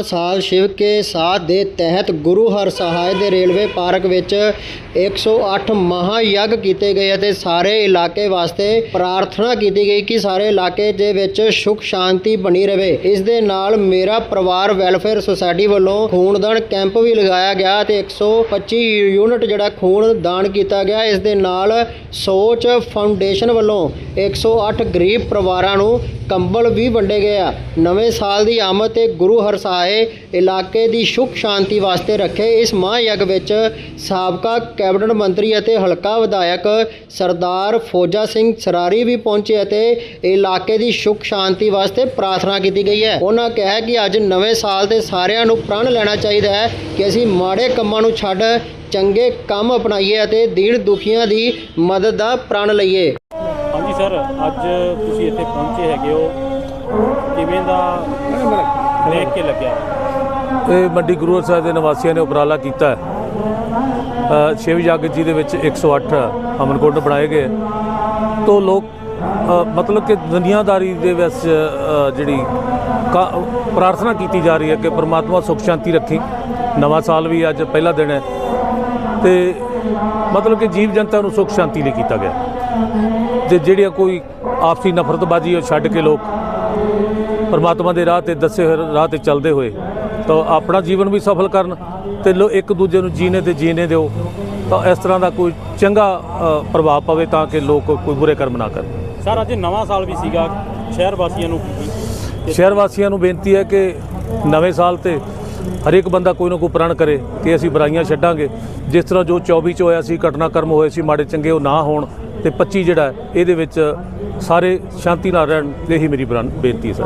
ਸਾਲ ਸ਼ਿਵ ਕੇ ਸਾਥ ਦੇ ਤਹਿਤ ਗੁਰੂ ਹਰ ਸਹਾਇ ਦੇ ਰੇਲਵੇ ਪਾਰਕ ਵਿੱਚ 108 ਮਹਾ ਯੱਗ ਕੀਤੇ ਗਏ ਅਤੇ ਸਾਰੇ ਇਲਾਕੇ ਵਾਸਤੇ ਪ੍ਰਾਰਥਨਾ ਕੀਤੀ ਗਈ ਕਿ ਸਾਰੇ ਇਲਾਕੇ ਦੇ ਵਿੱਚ ਸੁਖ ਸ਼ਾਂਤੀ ਬਣੀ ਰਹੇ। ਇਸ ਦੇ ਨਾਲ ਮੇਰਾ ਪਰਿਵਾਰ ਵੈਲਫੇਅਰ ਸੁਸਾਇਟੀ ਵੱਲੋਂ ਖੂਨਦਾਨ ਕੈਂਪ ਵੀ ਲਗਾਇਆ ਗਿਆ ਅਤੇ 125 ਯੂਨਿਟ ਜਿਹੜਾ ਖੂਨ ਦਾਨ ਕੀਤਾ ਗਿਆ, ਇਸ ਦੇ ਨਾਲ ਸੋਚ ਫਾਊਂਡੇਸ਼ਨ ਵੱਲੋਂ 108 ਗਰੀਬ ਪਰਿਵਾਰਾਂ ਨੂੰ ਕੰਬਲ ਵੀ ਵੰਡੇ ਗਏ ਆ। ਨਵੇਂ ਸਾਲ ਦੀ ਆਮਦ ਤੇ ਗੁਰੂ ਹਰ ਸਾਹਿਬ ਹਰਸਾਏ ਇਲਾਕੇ ਦੀ ਸੁਖ ਸ਼ਾਂਤੀ ਵਾਸਤੇ ਰੱਖੇ। ਇਸ ਮਹਾਯੱਗ ਵਿੱਚ ਸਾਬਕਾ ਕੈਬਨਿਟ ਮੰਤਰੀ ਅਤੇ ਹਲਕਾ ਵਿਧਾਇਕ ਸਰਦਾਰ ਫੌਜਾ ਸਿੰਘ ਸਰਾਰੀ ਵੀ ਪਹੁੰਚੇ ਅਤੇ ਇਲਾਕੇ ਦੀ ਸੁਖ ਸ਼ਾਂਤੀ ਵਾਸਤੇ ਪ੍ਰਾਰਥਨਾ ਕੀਤੀ ਗਈ ਹੈ। ਉਹਨਾਂ ਕਿਹਾ ਕਿ ਅੱਜ ਨਵੇਂ ਸਾਲ ਤੇ ਸਾਰਿਆਂ ਨੂੰ ਪ੍ਰਣ ਲੈਣਾ ਚਾਹੀਦਾ ਹੈ ਕਿ ਅਸੀਂ ਮਾੜੇ ਕੰਮਾਂ ਨੂੰ ਛੱਡ ਚੰਗੇ ਕੰਮ ਅਪਣਾਈਏ ਅਤੇ ਦੀਨ ਦੁਖੀਆਂ ਦੀ ਮਦਦ ਦਾ ਪ੍ਰਣ ਲਈਏ। ਹਾਂਜੀ ਸਰ, ਅੱਜ ਤੁਸੀਂ ਇੱਥੇ ਪਹੁੰਚੇ ਹੈਗੇ ਹੋ। ਕਿਵੇਂ ਦਾ ਦੇਖ ਕੇ ਲੱਗਿਆ? ਇਹ ਮੰਡੀ ਗੁਰੂ ਹਰ ਸਾਹਿਬ ਦੇ ਨਿਵਾਸੀਆਂ ਨੇ ਉਪਰਾਲਾ ਕੀਤਾ ਹੈ। ਅ, ਸ਼ਿਵ ਯੱਗ ਜੀ ਦੇ ਵਿੱਚ 108 ਅਮਨਕੁੰਡ ਬਣਾਏ ਗਏ। ਤੋਂ ਲੋਕ ਮਤਲਬ ਕਿ ਦੁਨੀਆਦਾਰੀ ਦੇ ਵਿੱਚ ਜਿਹੜੀ ਕਾ- ਪ੍ਰਾਰਥਨਾ ਕੀਤੀ ਜਾ ਰਹੀ ਹੈ ਕਿ ਪ੍ਰਮਾਤਮਾ ਸੁਖ ਸ਼ਾਂਤੀ ਰੱਖੀ। ਨਵਾਂ ਸਾਲ ਵੀ ਅੱਜ ਪਹਿਲਾ ਦਿਨ ਹੈ। ਤੇ ਮਤਲਬ ਕਿ ਜੀਵ ਜਨਤਾ ਨੂੰ ਸੁਖ ਸ਼ਾਂਤੀ ਲਈ ਕੀਤਾ ਗਿਆ। ਤੇ ਜਿਹੜੀਆਂ ਕੋਈ ਆਪਸੀ ਨਫ਼ਰਤਬਾਜ਼ੀ ਉਹ ਛੱਡ ਕੇ ਲੋਕ ਪਰਮਾਤਮਾ ਦੇ ਰਾਹ ਤੇ ਦੱਸੇ ਹੋਏ ਰਾਹ ਤੇ ਚੱਲਦੇ ਹੋਏ ਤਾਂ ਆਪਣਾ ਜੀਵਨ ਵੀ ਸਫਲ ਕਰਨ ਤੇ ਲੋ ਇੱਕ ਦੂਜੇ ਨੂੰ ਜੀਣੇ ਤੇ ਜੀਣੇ ਦਿਓ ਤਾਂ ਇਸ ਤਰ੍ਹਾਂ ਦਾ ਕੋਈ ਚੰਗਾ ਪ੍ਰਭਾਵ ਪਵੇ ਤਾਂ ਕਿ ਲੋਕ ਕੋਈ ਬੁਰੇ ਕਰਮ ਨਾ ਕਰਨ। ਸਰ ਅੱਜ ਨਵਾਂ ਸਾਲ ਵੀ ਸੀਗਾ ਸ਼ਹਿਰ ਵਾਸੀਆਂ ਨੂੰ ਸ਼ਹਿਰ ਵਾਸੀਆਂ ਨੂੰ ਬੇਨਤੀ ਹੈ ਕਿ ਨਵੇਂ ਸਾਲ ਤੇ ਹਰੇਕ ਬੰਦਾ ਕੋਈ ਨਾ ਕੋਈ ਪ੍ਰਣ ਕਰੇ ਕਿ ਅਸੀਂ ਬੁਰਾਈਆਂ ਛੱਡਾਂਗੇ। ਜਿਸ ਤਰ੍ਹਾਂ ਜੋ 24 ਚ ਹੋਇਆ ਸੀ, ਘਟਨਾਕ੍ਰਮ ਹੋਏ ਸੀ, ਮਾੜੇ ਚੰਗੇ ਉਹ ਨਾ ਹੋਣ ਤੇ 25 ਜਿਹੜਾ ਇਹਦੇ ਵਿੱਚ ਸਾਰੇ ਸ਼ਾਂਤੀ ਨਾਲ ਰਹਿਣ ਇਹੀ ਮੇਰੀ ਬਰਨ- ਬੇਨਤੀ ਹੈ, ਸਰ।